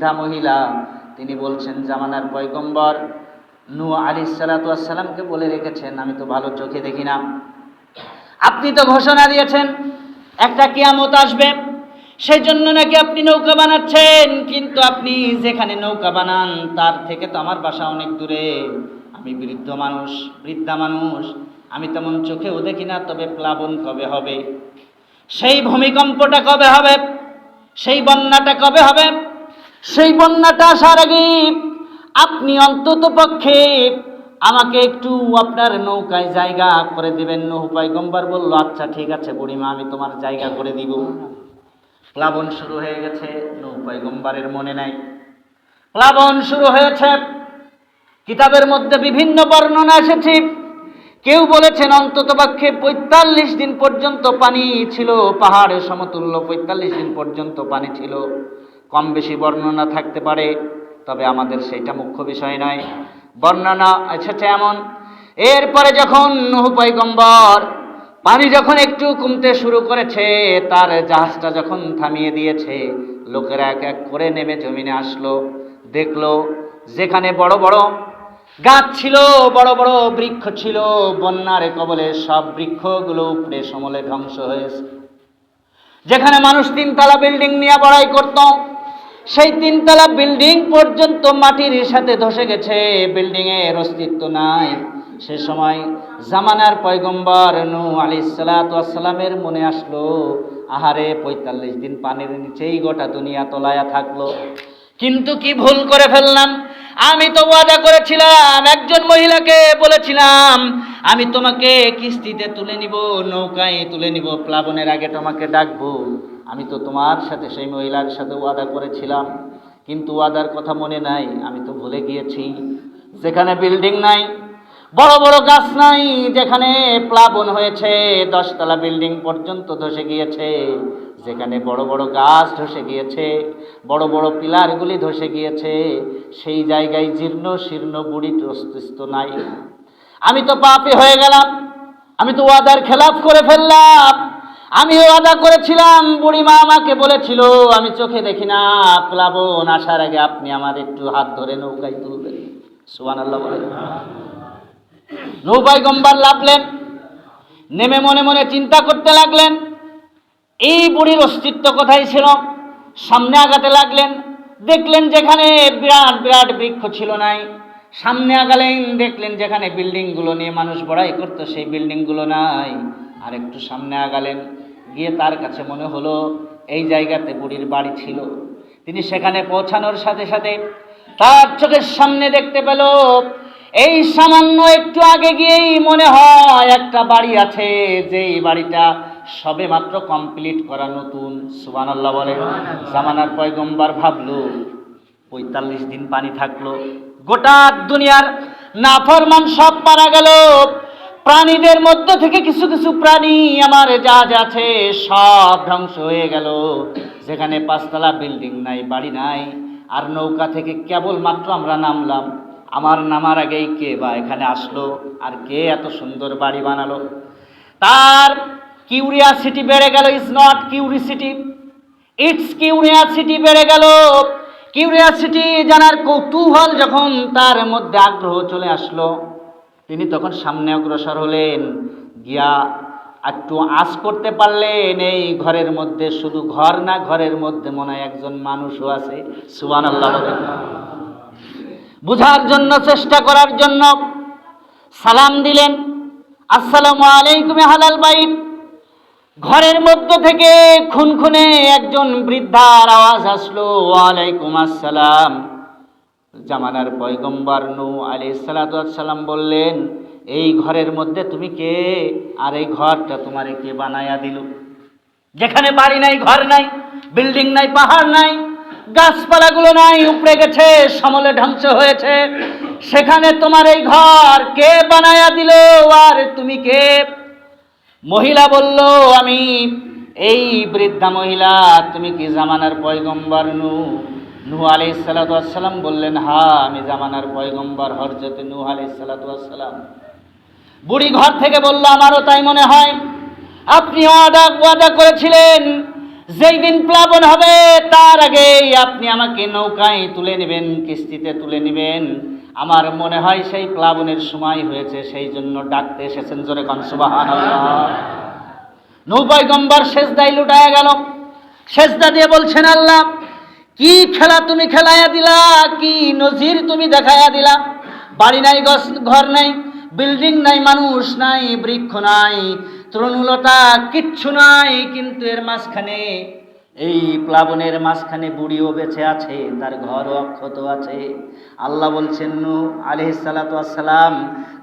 বৃদ্ধা মহিলা, তিনি বলছেন, জামানার পয়গম্বর নু আলি সালাতামকে বলে রেখেছেন, আমি তো ভালো চোখে দেখি না। আপনি তো ঘোষণা দিয়েছেন, একটা কিয়ামত আসবে সেই জন্য নাকি আপনি নৌকা বানাচ্ছেন, কিন্তু আপনি যেখানে নৌকা বানান, তার থেকে তো আমার বাসা অনেক দূরে। আমি বৃদ্ধ মানুষ, বৃদ্ধা মানুষ, আমি তেমন চোখেও দেখি না, তবে প্লাবন কবে হবে? সেই ভূমিকম্পটা কবে হবে? সেই বন্যাটা কবে হবে? সেই বন্যাটা আসার আগে আপনি অন্তত পক্ষে আমাকে একটু আপনার নৌকায় জায়গা করে দিবেন। নৌহ পাইগম্বর বলল আচ্ছা ঠিক আছে বুড়িমা, আমি তোমার জায়গা করে দিব। প্লাবন শুরু হয়ে গেছে নৌ পাইগম্বরের মনে নাই। প্লাবন শুরু হয়েছে। কিতাবের মধ্যে বিভিন্ন বর্ণনা এসেছে। কেউ বলেছেন, অন্তত পক্ষে পঁয়তাল্লিশ দিন পর্যন্ত পানি ছিল পাহাড়ের সমতুল্য পঁয়তাল্লিশ দিন পর্যন্ত পানি ছিল। কম বেশি বর্ণনা থাকতে পারে, তবে আমাদের সেটা মুখ্য বিষয় নয়। বর্ণনা এসেছে এমন। এরপরে যখন নুহ পৈগম্বর পানি যখন একটু কমতে শুরু করেছে, তার জাহাজটা যখন থামিয়ে দিয়েছে, লোকেরা এক এক করে নেমে জমিনে আসলো, দেখল যেখানে বড় বড় গাছ ছিল, বড় বড় বৃক্ষ ছিল, বন্যার কবলে সব বৃক্ষগুলো উপড়ে সমলে ধ্বংস হয়েছে। যেখানে মানুষ তিনতলা বিল্ডিং নিয়ে বড়াই করত সেই তিনতলা বিল্ডিং পর্যন্ত মাটির সাথে ধসে গেছে। বিল্ডিং এর অস্তিত্ব নাই। সে সময় জামানার পয়গম্বর নু আলি সালাতামের মনে আসলো, আহারে পঁয়তাল্লিশ দিন পানির নিচেই গোটা দুনিয়া তলায়া থাকল। কিন্তু কি ভুল করে ফেললাম? আমি তো ওয়াদা করেছিলাম, একজন মহিলাকে বলেছিলাম, আমি তোমাকে কিস্তিতে তুলে নিব, নৌকায় তুলে নিব, প্লাবনের আগে তোমাকে ডাকবো। আমি তো তোমার সাথে সেই মহিলার সাথে ওয়াদা করেছিলাম, কিন্তু ওয়াদার কথা মনে নাই, আমি তো ভুলে গিয়েছি। যেখানে বিল্ডিং নাই, বড় বড় গাছ নাই, যেখানে প্লাবন হয়েছে, দশতলা বিল্ডিং পর্যন্ত ধসে গিয়েছে। যেখানে বড় বড় গাছ ধসে গিয়েছে, বড় বড় পিলারগুলি ধসে গিয়েছে, সেই জায়গায় জীর্ণ শীর্ণ বুড়ি অস্তিত্ব নাই। আমি তো পাপে হয়ে গেলাম, আমি তো ওয়াদার খেলাফ করে ফেললাম। আমি ওয়াদা করেছিলাম, বুড়িমা আমাকে বলেছিল, আমি চোখে দেখি না, প্লাবন আসার আগে আপনি আমার একটু হাত ধরে নৌকায় তুলবেন। সুবান আল্লাহ বলেন। নৌকায় গম্বার লাভলেন নেমে মনে মনে চিন্তা করতে লাগলেন, এই বুড়ির অস্তিত্ব কোথায় ছিল? সামনে আগাতে লাগলেন, দেখলেন যেখানে বিরাট বিরাট বৃক্ষ ছিল নাই। সামনে আগালেন, দেখলেন যেখানে বিল্ডিংগুলো নিয়ে মানুষ বড়াই করতো, সেই বিল্ডিংগুলো নাই। আর একটু সামনে আগালেন গিয়ে তার কাছে মনে হলো এই জায়গাতে বুড়ির বাড়ি ছিল। তিনি সেখানে পৌঁছানোর সাথে সাথে তার চোখের সামনে দেখতে পেল এই সামান্য একটু আগে গিয়েই মনে হয় একটা বাড়ি আছে যেই বাড়িটা সবে মাত্র কমপ্লিট করা নতুন। সুবান আল্লাহ বলে জামানার পয়গম্বার ভাবলো পঁয়তাল্লিশ দিন পানি থাকল। গোটা দুনিয়ার নাফরমান সব মারা গেল। প্রাণীদের মধ্য থেকে কিছু কিছু প্রাণী আমার যা আছে সব ধ্বংস হয়ে গেল। যেখানে পাঁচতলা বিল্ডিং নাই, বাড়ি নাই, আর নৌকা থেকে কেবল মাত্র আমরা নামলাম। আমার নামার আগেই কে বা এখানে আসলো আর কে এত সুন্দর বাড়ি বানালো? তার কিউরিয়াসিটি বেড়ে গেল is not curiosity it's curiosity বেড়ে গেল। কিউরিয়াসিটি জানার কৌতূহল যখন তার মধ্যে আগ্রহ চলে আসলো। তিনি তখন সামনে অগ্রসর হলেন। গিয়া একটু আশ করতে পারলেন, এই ঘরের মধ্যে শুধু ঘর না, ঘরের মধ্যে মনে হয় একজন মানুষও আছে। সুবান আল্লাহ বুঝার জন্য, চেষ্টা করার জন্য সালাম দিলেন। আসসালামু আলাইকুম হালাল বাইত। ঘরের মধ্য থেকে খুনখুনে একজন বৃদ্ধার আওয়াজ আসলো, ওয়ালাইকুম আসসালাম। জামানার পয়গম্বর নু আলি সালাম বললেন, এই ঘরের মধ্যে তুমি কে? আর এই ঘরটা তোমারে কে বানায়া দিল? যেখানে বাড়ি নাই, ঘর নাই, বিল্ডিং নাই, পাহাড় নাই, গাছপালাগুলো নাই, উপড়ে গেছে, সমলে ধ্বংস হয়েছে, সেখানে তোমার এই ঘর কে বানায়া দিল আর তুমি কে? মহিলা বলল, আমি এই বৃদ্ধা মহিলা, তুমি কি জামানার পয়গম্বর নু নূ আলি সালাতাম বললেন, হা, আমি জামানার পয়গম্বর হরজতে নূ আলি সালাতাম বুড়ি ঘর থেকে বলল, আমারও তাই মনে হয়। আপনি ওয়াদা ওয়াদা করেছিলেন। যেই দিন প্লাবন হবে, তার আগেই আপনি আমাকে নৌকায় তুলে নেবেন, কিস্তিতে তুলে নেবেন। আমার মনে হয় সেই প্লাবনের সময় হয়েছে, সেই জন্য ডাকতে এসেছেন জোরে কনসুবাহান নৌপয়গম্বর শেষদাই লুটায়া গেল। শেষদা দিয়ে বলছেন, আল্লাহ কি খেলা তুমি খেলাইয়া দিলা? কি নজির তুমি দেখাইয়া দিলা? বাড়ি নাই ঘর নাই, বিল্ডিং নাই, মানুষ নাই, বৃক্ষ নাই, তৃণমূলতা কিচ্ছু নাই, কিন্তু এর মাঝখানে, এই প্লাবনের মাঝখানে বুড়িও বেঁচে আছে, তার ঘরও অক্ষত আছে। আল্লাহ বলছেন নু আলহিসাল্লাম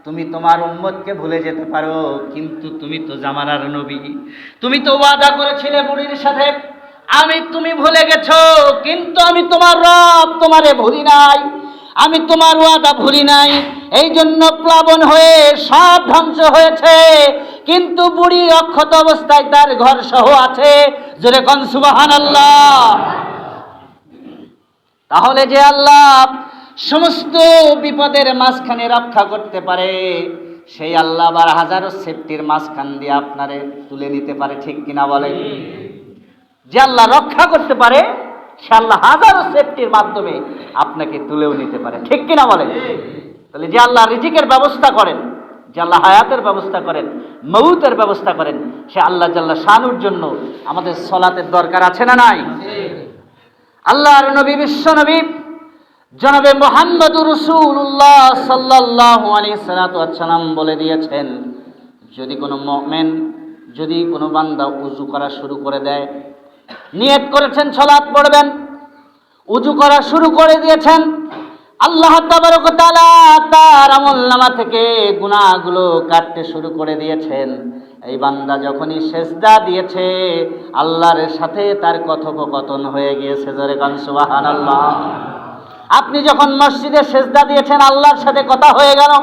তুমি তোমার উম্মতকে ভুলে যেতে পারো, কিন্তু তুমি তো জামানার নবী। তুমি তো ওয়াদা করেছিলে বুড়ির সাথে। আমি তুমি ভুলে গেছ, কিন্তু আমি তোমার রব তোমারে ভুলি নাই। আমি তোমার ওয়াদা ভুলি নাই। এই জন্য প্লাবন হয়ে সব ধ্বংস হয়েছে। কিন্তু বুড়ি অক্ষত অবস্থায় তার ঘর সহ আছে। জোরে কন সুবাহান আল্লাহ তাহলে যে আল্লাহ সমস্ত বিপদের মাঝখানে রক্ষা করতে পারে, সেই আল্লাহ আবার হাজারো সেফটির মাঝখান দিয়ে আপনারে তুলে নিতে পারে, ঠিক কিনা বলেন? যে আল্লাহ রক্ষা করতে পারে, সে আল্লাহ হাজারো সেফটির মাধ্যমে আপনাকে তুলেও নিতে পারে। ঠিক কিনা বলেন? তাহলে যে আল্লাহ রিজিকের ব্যবস্থা করেন, যে আল্লাহ হায়াতের ব্যবস্থা করেন, মৌতের ব্যবস্থা করেন, সে আল্লাহ জাল্লা শানুর জন্য আমাদের সলাতের দরকার আছে না নাই? আল্লাহর নবী, বিশ্ব নবী, জনাবে মোহাম্মদুর রসুল্লাহ সাল্লাহ আলী সালাতাম বলে দিয়েছেন, যদি কোনো মমেন, যদি কোনো বান্দা উজু করা শুরু করে দেয় নিয়ত করেছেন ছলাৎ পড়বেন, উজু করা শুরু করে দিয়েছেন। আল্লাহ তার আমল নামা থেকে গুনাহগুলো কাটতে শুরু করে দিয়েছেন। এই বান্দা যখনই সেজদা দিয়েছে, আল্লাহর সাথে তার কথোপকথন হয়ে গিয়েছে, জোরে কান, সুবহানাল্লাহ। আপনি যখন মসজিদে সেজদা দিয়েছেন, আল্লাহর সাথে কথা হয়ে গেল।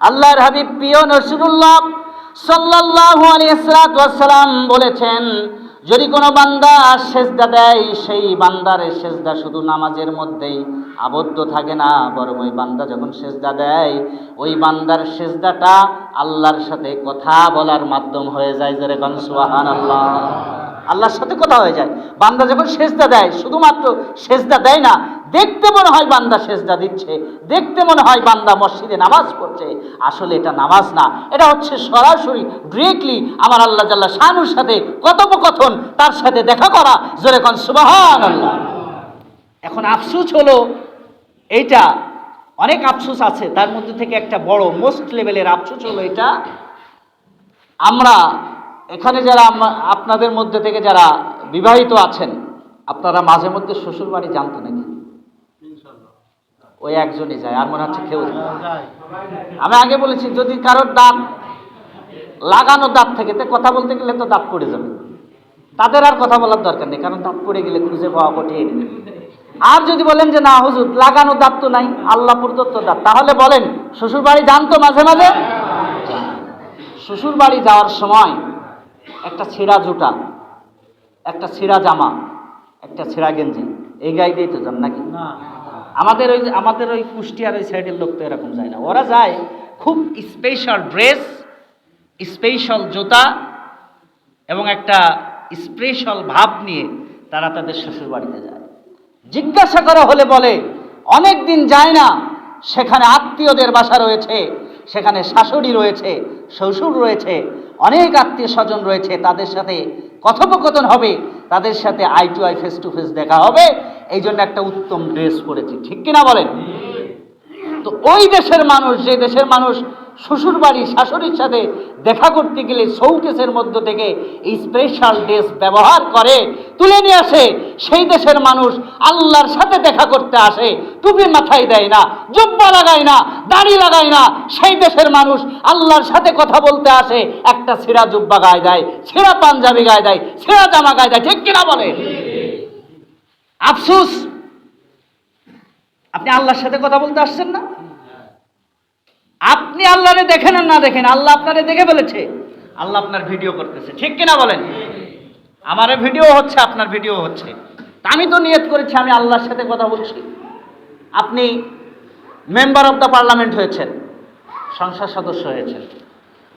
আল্লাহর হাবিব প্রিয় নসরুল্লাহ সাল্লাল্লাহু আলাইহি সাল্লাম বলেছেন যদি কোনো বান্দা সেজদা দেয়, সেই বান্দার সেজদা শুধু নামাজের মধ্যেই আবদ্ধ থাকে না, বরং ওই বান্দা যখন সেজদা দেয়, ওই বান্দার সেজদাটা আল্লাহর সাথে কথা বলার মাধ্যম হয়ে যায়। গান সুহান আল্লাহ আল্লাহর সাথে কথা হয়ে যায়। বান্দা যখন সেজদা দেয়, শুধুমাত্র সেজদা দেয় না, দেখতে মনে হয় বান্দা সেজদা দিচ্ছে, দেখতে মনে হয় বান্দা মসজিদে নামাজ পড়ছে। আসলে এটা নামাজ না, এটা হচ্ছে সরাসরি ডিরেক্টলি আমার আল্লাহ জাল্লাহ শানুর সাথে কথোপকথন, তার সাথে দেখা করা। জোরে সুবাহান আল্লাহ এখন আফসুস হলো, এইটা অনেক আফসুস আছে, তার মধ্যে থেকে একটা বড় মোস্ট লেভেলের আফসুস হলো এটা। আমরা এখানে যারা আপনাদের মধ্যে থেকে যারা বিবাহিত আছেন, আপনারা মাঝে মধ্যে শ্বশুর বাড়ি জানতো নাকি? ওই একজনই যায়, আর মনে হচ্ছে কেউ আমি আগে বলেছি, যদি কারোর দাঁত লাগানো দাঁত থেকে, তো কথা বলতে গেলে তো দাঁত পড়ে যাবে। তাদের আর কথা বলার দরকার নেই, কারণ দাঁত পড়ে গেলে খুঁজে পাওয়া কঠিন। আর যদি বলেন যে, না, হুজুর, লাগানো দাঁত তো নাই, আল্লাহ প্রদত্ত দাঁত। তাহলে বলেন শ্বশুর বাড়ি জানতো মাঝে মাঝে? শ্বশুর বাড়ি যাওয়ার সময় একটা ছেঁড়া জুতা একটা ছেঁড়া জামা একটা ছেঁড়া গেঞ্জি। এই গায়ে দিয়েই তো যান নাকি? আমাদের ওই আমাদের ওই কুষ্টিয়ার ওই সাইডের লোক তো এরকম যায় না। ওরা যায় খুব স্পেশাল ড্রেস স্পেশাল জুতা এবং একটা স্পেশাল ভাব নিয়ে তারা তাদের শ্বশুর বাড়িতে যায়। জিজ্ঞাসা করা হলে বলে অনেক দিন যায় না সেখানে আত্মীয়দের বাসা রয়েছে সেখানে শাশুড়ি রয়েছে, শ্বশুর রয়েছে, অনেক আত্মীয় স্বজন রয়েছে, তাদের সাথে কথোপকথন হবে, তাদের সাথে eye to eye face to face দেখা হবে। এই জন্য একটা উত্তম ড্রেস পরেছি। ঠিক কিনা বলেন? তো ওই দেশের মানুষ, যে দেশের মানুষ শ্বশুর বাড়ি শাশুড়ির সাথে দেখা করতে গেলে শৌকেসের মধ্য থেকে স্পেশাল ড্রেস ব্যবহার করে। তুলে নিয়ে আসে। সেই দেশের মানুষ আল্লাহর সাথে দেখা করতে আসে। টুপি মাথায় দেয় না, জুব্বা লাগায় না, দাড়ি লাগায় না। সেই দেশের মানুষ আল্লাহর সাথে কথা বলতে আসে। একটা ছেঁড়া জুব্বা গায়ে দেয়, ছেঁড়া পাঞ্জাবি গায়ে দেয়, ছেঁড়া জামা গায়ে দেয়। ঠিক কিনা বলে? আফসুস। আপনি আল্লাহর সাথে কথা বলতে আসছেন না? আপনি আল্লাহরে দেখেন আর না দেখেন, আল্লাহ আপনারে দেখে ফেলেছে। আল্লাহ আপনার ভিডিও করতেছে, ঠিক কিনা বলেন? আমার ভিডিও হচ্ছে, আপনার ভিডিও হচ্ছে। তা আমি তো নিয়ত করেছি, আমি আল্লাহর সাথে কথা বলছি। আপনি মেম্বার অফ দ্য পার্লামেন্ট হয়েছেন, সংসদ সদস্য হয়েছেন।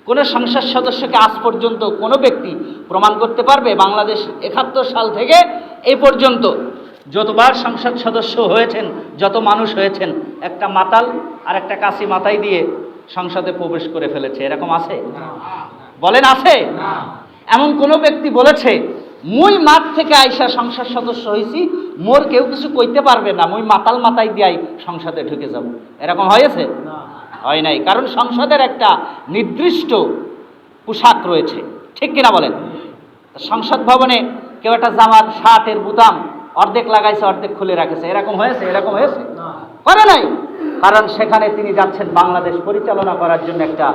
কোনো সংসদ সদস্যকে আজ পর্যন্ত কোনো ব্যক্তি প্রমাণ করতে পারবে? বাংলাদেশ একাত্তর সাল থেকে এই পর্যন্ত যতবার সংসদ সদস্য হয়েছেন, যত মানুষ হয়েছেন, একটা মাতাল আর একটা কাশি মাথায় দিয়ে সংসদে প্রবেশ করে ফেলেছে। এরকম আছে? বলেন আছে? এমন কোনো ব্যক্তি বলেছে, মুই মাঠ থেকে আইসা সংসদ সদস্য হয়েছি মোর কেউ কিছু কইতে পারবে না, মুই মাতাল মাথায় দিয়াই সংসদে ঢুকে যাব। এরকম হয়েছে? হয় নাই। কারণ সংসদের একটা নির্দিষ্ট পোশাক রয়েছে। ঠিক কিনা বলেন? সংসদ ভবনে কেউ একটা জামার শার্টের বুতাম অর্ধেক লাগাইছে অর্ধেক খুলে রাখেছে। এরকম হয়েছে এরকম হয়েছে? করে নাই? কারণ সেখানে তিনি যাচ্ছেন বাংলাদেশ পরিচালনা করার জন্য একটা